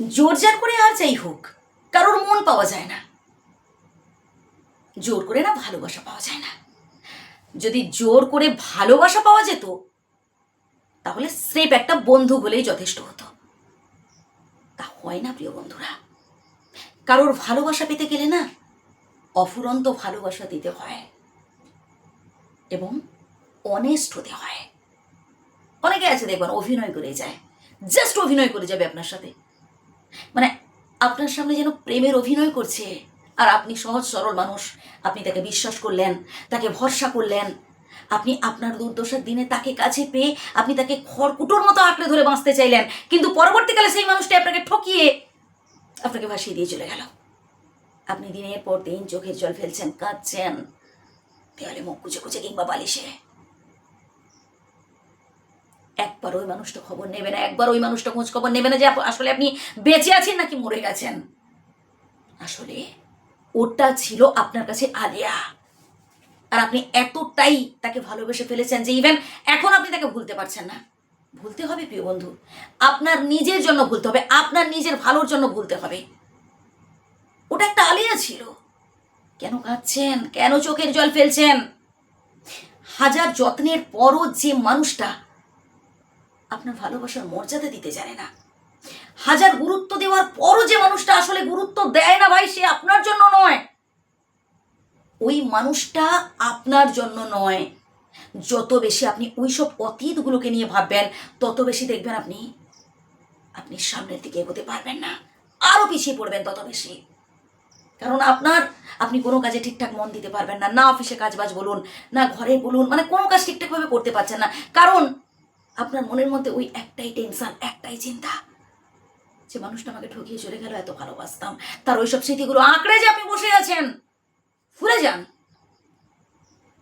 জোর জার করে আর যাই হোক, কারোর মন পাওয়া যায় না। জোর করে না ভালোবাসা পাওয়া যায় না। যদি জোর করে ভালোবাসা পাওয়া যেত, তাহলে স্রেফ একটা বন্ধু বলেই যথেষ্ট হতো। তা হয় না প্রিয় বন্ধুরা। কারোর ভালোবাসা পেতে গেলে না অফুরন্ত ভালোবাসা দিতে হয় এবং অনেস্ট হতে হয়। অনেকে আছে দেখবেন অভিনয় করে যায় জাস্ট অভিনয় করে যাবে আপনার সাথে। মানে আপনার সামনে যেন প্রেমের অভিনয় করছে। আর আপনি সহজ সরল মানুষ। আপনি তাকে বিশ্বাস করলেন, তাকে ভরসা করলেন। আপনি আপনার দুর্দশার দিনে তাকে কাছে পেয়ে আপনি তাকে খড়কুটোর মতো আঁকড়ে ধরে বাঁচতে চাইলেন। কিন্তু পরবর্তীকালে সেই মানুষটা আপনাকে ঠকিয়ে আপনাকে ভাসিয়ে দিয়ে চলে গেল। আপনি দিনের পর দিন চোখের জল ফেলছেন, কাঁদছেন। দেওয়ালে মুখ কুচে কুচে কিংবা বালিশে। একবার ওই মানুষটা খবর নেবে না, একবার ওই মানুষটা খোঁজ খবর নেবে না যে আসলে আপনি বেঁচে আছেন নাকি মরে গেছেন? আসলে ওটা ছিল আপনার কাছে আলিয়া। আর আপনি এতটাই তাকে ভালোবেসে ফেলেছেন যে ইভেন এখন আপনি তাকে ভুলতে পারছেন না। ভুলতে হবে প্রিয় বন্ধু। আপনার নিজের জন্য ভুলতে হবে, আপনার নিজের ভালোর জন্য ভুলতে হবে। ওটা একটা আলিয়া ছিল। কেন কাঁদছেন? কেন চোখের জল ফেলছেন? হাজার যত্নের পরও যে মানুষটা আপনার ভালোবাসার মর্যাদা দিতে জানে না। হাজার গুরুত্ব দেওয়ার পরও যে মানুষটা আসলে গুরুত্ব দেয় না ভাই, সে আপনার জন্য নয়। ওই মানুষটা আপনার জন্য নয়। যত বেশি আপনি ওই ওইসব অতীতগুলোকে নিয়ে ভাববেন, তত বেশি দেখবেন আপনি আপনি সামনের দিকে এগোতে পারবেন না। আরও পিছিয়ে পড়বেন তত বেশি। কারণ আপনার, আপনি কোনো কাজে ঠিকঠাক মন দিতে পারবেন না। না অফিসে কাজ বাজ বলুন, না ঘরে বলুন মানে কোনো কাজ ঠিকঠাকভাবে করতে পারছেন না। কারণ আপনার মনের মধ্যে ওই একটাই টেনশন একটাই চিন্তা। যে মানুষটা আমাকে ঠকিয়ে চলে গেল, এত ভালোবাসতাম। তার ওইসব স্মৃতিগুলো আঁকড়ে যে আপনি বসে আছেন। ভুলে যান।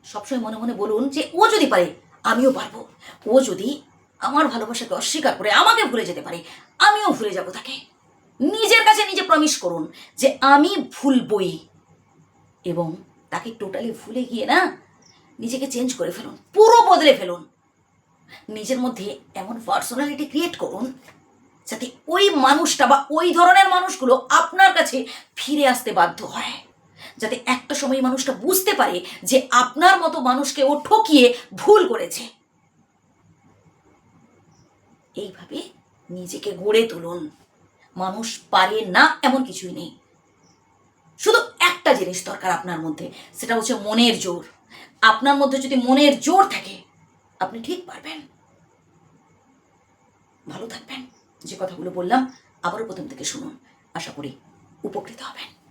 সবসময় মনে মনে বলুন যে ও যদি পারে, আমিও পারব। ও যদি আমার ভালোবাসাকে অস্বীকার করে আমাকে ভুলে যেতে পারে, আমিও ভুলে যাব তাকে। নিজের কাছে নিজে প্রমিস করুন যে আমি ভুলবই। এবং তাকে টোটালি ভুলে গিয়ে না, নিজেকে চেঞ্জ করে ফেলুন, পুরো বদলে ফেলুন। নিজের মধ্যে এমন পার্সোনালিটি ক্রিয়েট করুন যাতে ওই মানুষটা বা ওই ধরনের মানুষগুলো আপনার কাছে ফিরে আসতে বাধ্য হয়। যাতে একটা সময় মানুষটা বুঝতে পারে যে আপনার মতো মানুষকে ও ঠকিয়ে ভুল করেছে। এইভাবে নিজেকে গড়ে তুলুন। মানুষ পারে না এমন কিছুই নেই। শুধু একটা জিনিস দরকার আপনার মধ্যে, সেটা হচ্ছে মনের জোর। আপনার মধ্যে যদি মনের জোর থাকে আপনি ঠিক পারবেন। ভালো থাকবেন। যে কথাগুলো বললাম, আবারও প্রথম থেকে শুনুন। আশা করি উপকৃত হবেন।